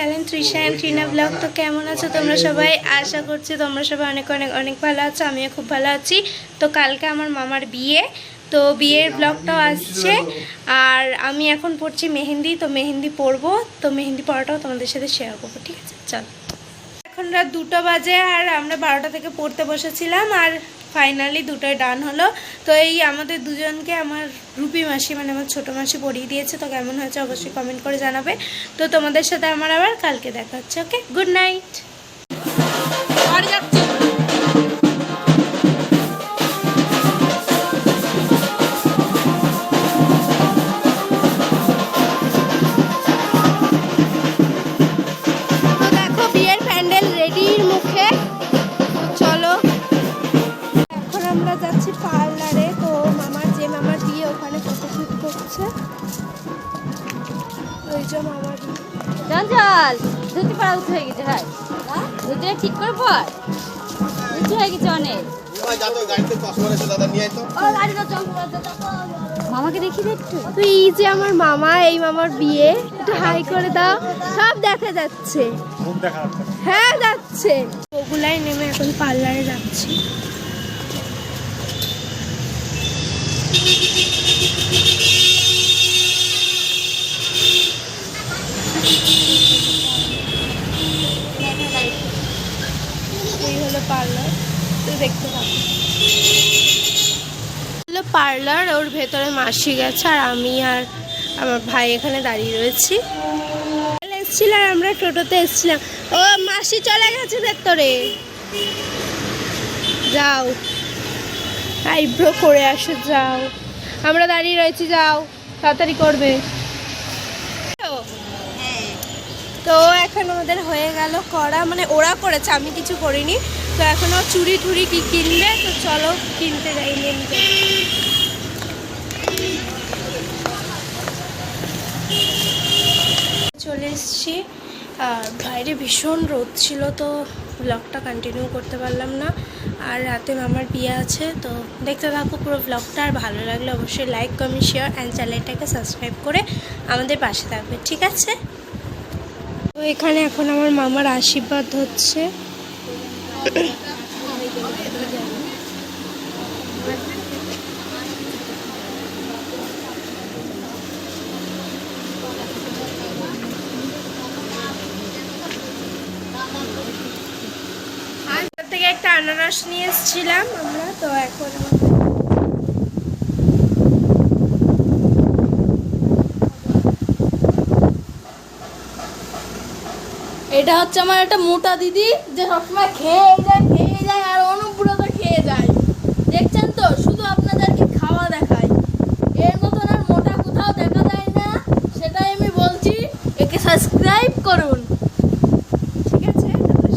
Channel Trisha and Trina vlog তো কেমন আছো তোমরা সবাই? আশা করছি তোমরা সবাই অনেক অনেক অনেক ভালো আছো আমিও খুব ভালো আছি। তো কালকে আমার মামার বিয়ে তো বিয়ের ব্লগটাও আসছে। আর আমি এখন পড়ছি মেহেন্দি তো মেহেন্দি পরবো তো মেহেন্দি পড়াটাও তোমাদের সাথে শেয়ার করব ঠিক আছে? চল। এখন রাত দুটো বাজে আর আমরা বারোটা থেকে পড়তে বসেছিলাম আর ফাইনালি দুটোই ডান হলো। তো এই আমাদের দুজনকে আমার রুপি মাসি মানে আমার ছোটো মাসি পড়িয়ে দিয়েছে। তো কেমন হয়েছে অবশ্যই কমেন্ট করে জানাবে। তো তোমাদের সাথে আমার আবার কালকে দেখা হচ্ছে ওকে গুড নাইট উঠে হয়ে গেছে ভাই। ধুতিটা ঠিক করে পর উঁচু হয়ে গেছে অনেক। মামাকে দেখি একটু। তো এই যে আমার মামা এই মামার বিয়ে একটু হাই করে দাও। সব দেখা যাচ্ছে। হ্যাঁ যাচ্ছে। ওগুলাই নেমে এখন পার্লারে যাচ্ছি এই হলো পার্লার তুই দেখতে হলো পার্লার, ওর ভেতরে মাসি গেছে আর আমি আর আমার ভাই এখানে দাঁড়িয়ে রয়েছি। এসেছিল আর আমরা টোটোতে এসেছিলাম। ও, মাসি চলে গেছে ভেতরে। যাও। আইব্রো করে আসো, যাও। আমরা দাঁড়িয়ে রয়েছি, যাও। তাড়াতাড়ি করবে। তো এখন ওদের হয়ে গেল করা মানে ওরা করেছে, আমি কিছু করিনি। তো এখনও চুড়ি টুড়ি কি কিনবে, তো চলো কিনতে যাই, নিয়ে চলে এসেছি। আর বাইরে ভীষণ রোদ ছিল, তো ব্লগটা কন্টিনিউ করতে পারলাম না। আর রাতে মামার বিয়ে আছে, তো দেখতে থাকো পুরো ব্লগটা আর ভালো লাগলে অবশ্যই লাইক কমেন্ট শেয়ার অ্যান্ড চ্যানেলটাকে সাবস্ক্রাইব করে আমাদের পাশে থাকবে, ঠিক আছে? তো এখানে এখন আমার মামার আশীর্বাদ হচ্ছে। থেকে একটা আনারস নিয়ে এসেছিলাম আমরা, তো এখন এটা হচ্ছে আমার একটা মোটা দিদি, যে সবসময় খেয়ে যায় খেয়ে যায়, আর অনুব্রত খেয়ে যায়। দেখছেন তো? শুধু আপনাদেরকে খাওয়া দেখায় এর মতন আর মোটা কোথাও দেখা যায় না, সেটাই আমি বলছি। একে সাবস্ক্রাইব করুন। ঠিক আছে?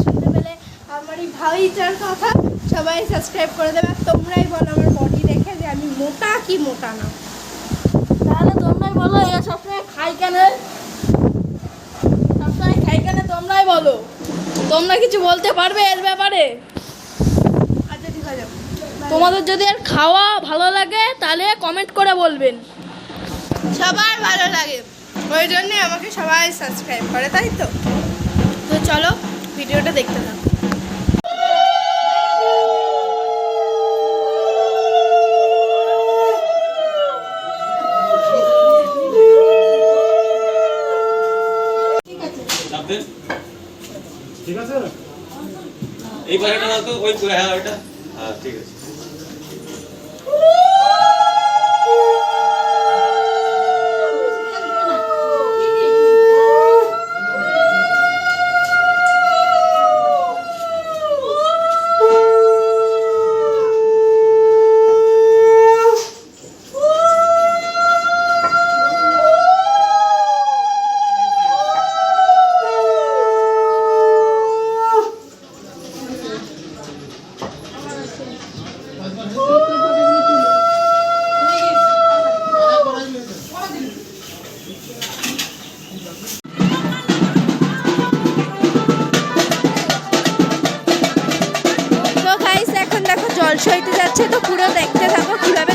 শুনতে পেলে আমার এই ভাইটার কথা সবাই সাবস্ক্রাইব করে দেবে, আর তোমরাই বলো আমার বডি দেখে যে আমি মোটা কি মোটা না। তাহলে তোমরাই বলো এ সবসময় খাই কেন? কেন তোমরাই বলো। তোমরা কিছু বলতে পারবে এর ব্যাপারে? আচ্ছা ঠিক আছে। তোমাদের যদি আর খাওয়া ভালো লাগে তাহলে কমেন্ট করে বলবেন। সবার ভালো লাগে। ওই জন্যে আমাকে সবাই সাবস্ক্রাইব করে তাই তো? তো চলো ভিডিওটা দেখতে থাকো। ওই হ্যাঁ ওইটা। হ্যাঁ ঠিক আছে। জলসইতে যাচ্ছে তো পুরো দেখতে থাকো কীভাবে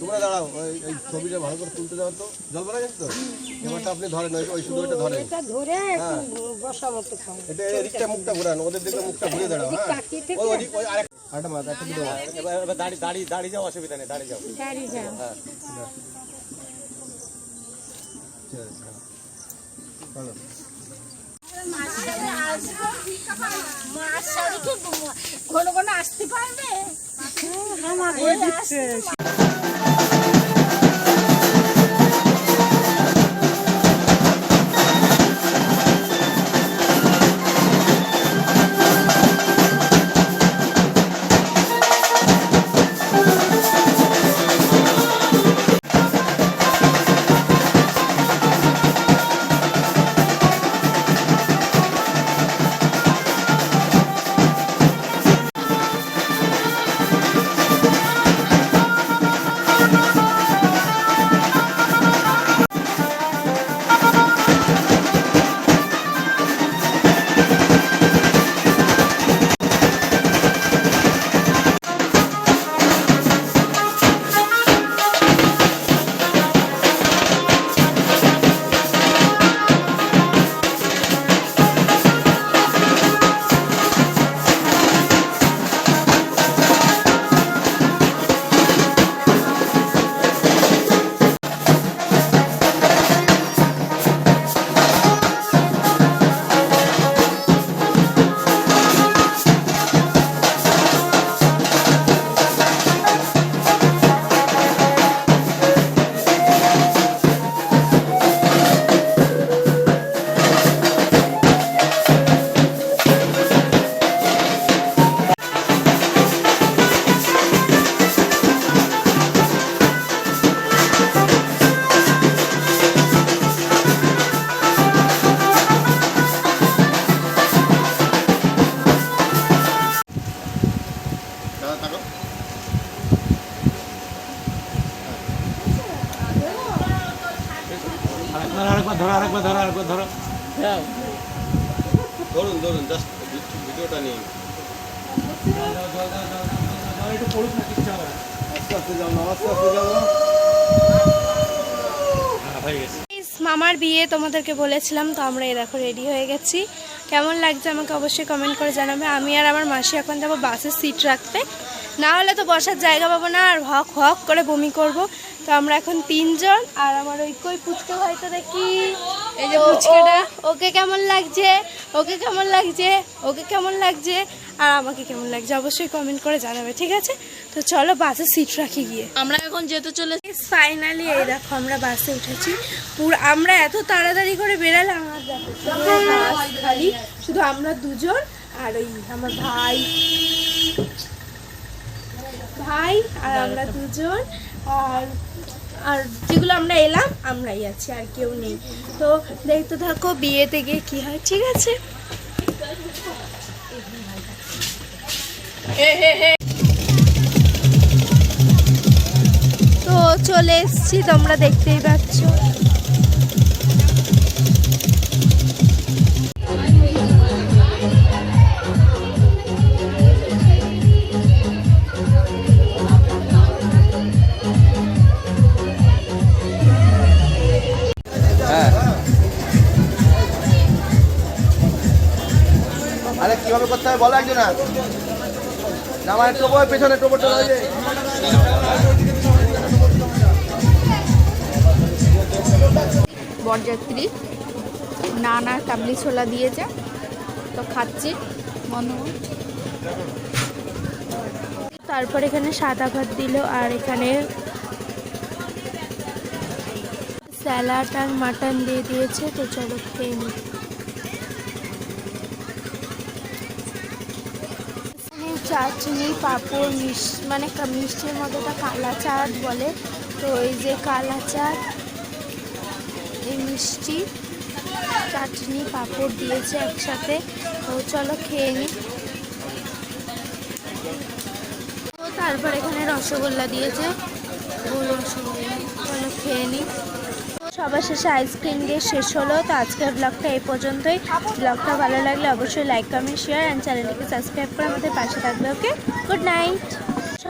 তোমরা দাঁড়াও ওই এই ছবিটা ভালো করে তুলতে যাও তো। জল পড়া গেছে তো? এবারটা আপনি ধরেন ওই ওই শুধু ওইটা ধরেন হ্যাঁ। এটা এদিকটা মুখটা ঘুরান ওদের দিকে মুখটা ঘুরে দাঁড়াও হ্যাঁ। ওই ওই আরেক আরেকটা মাছ একটা। এবার এবার দাঁড়িয়ে দাঁড়িয়ে যাও অসুবিধা নেই দাঁড়িয়ে যাও। গাড়ি যাও। হ্যাঁ। ঠিক ঘন কোন আসতে পারবে। আরেকবার ধরো আরেকবার ধরো আরেকবার ধরো। ধরুন ধরুন জাস্ট ভিডিওটা নিয়ে একটু পড়ুক না কিচ্ছু হবে আস্তে আস্তে যাও না আস্তে আস্তে যাও হ্যাঁ, গেছে মামার বিয়ে তোমাদেরকে বলেছিলাম তো আমরা এই দেখো রেডি হয়ে গেছি। কেমন লাগছে আমাকে অবশ্যই কমেন্ট করে জানাবে। আমি আর আমার মাসি এখন যাব বাসের সিট রাখতে। না হলে তো বসার জায়গা পাবো না আর হক হক করে বমি করব। তো আমরা এখন তিনজন আর আমার ওই কই পুচকে হয়তো দেখি এই যে পুচকেটা। ওকে কেমন লাগছে? ওকে কেমন লাগছে? ওকে কেমন লাগছে? আর আমাকে কেমন লাগছে অবশ্যই কমেন্ট করে জানাবে ঠিক আছে? তো চলো বাসে সিট রাখি গিয়ে। আমরা এখন যেতে চলেছি ফাইনালি এই দেখো আমরা বাসে উঠেছি। পুরো আমরা এত তাড়াতাড়ি করে বেরালাম খালি। শুধু আমরা দুজন আর ওই আমার ভাই। ভাই আর আমরা দুজন। আর আর যেগুলো আমরা এলাম আমরাই আছি আর কেউ নেই। তো দেখতে থাকো বিয়েতে গিয়ে কী হয় ঠিক আছে? তো চলে এসছি তোমরা দেখতেই পাচ্ছ। না পেছনে বরযাত্রী। নান কাবলি ছোলা দিয়েছে। তো খাচ্ছি। বন্ধ। তারপর এখানে সাদা ভাত দিল আর এখানে স্যালাড আর মাটন দিয়ে দিয়েছে। তো চলো খেয়ে নিই এখানে চাটনি পাঁপড়, মিশ মানে মিষ্টির মধ্যে ওটা কালা চাট বলে। তো এই যে কালা চাট, এই মিষ্টি, চাটনি, পাঁপড় দিয়েছে একসাথে। তো চলো খেয়ে নিই তারপর এখানে রসগোল্লা দিয়েছে। গোল রসগোল্লা। চলো খেয়ে নিই সবার শেষে আইসক্রিম দিয়ে শেষ হলো। তো আজকের ব্লগটা এই পর্যন্তই। ব্লগটা ভালো লাগলে অবশ্যই লাইক কমেন্ট শেয়ার অ্যান্ড চ্যানেলটিকে সাবস্ক্রাইব করে আমাদের পাশে থাকবে ওকে গুড নাইট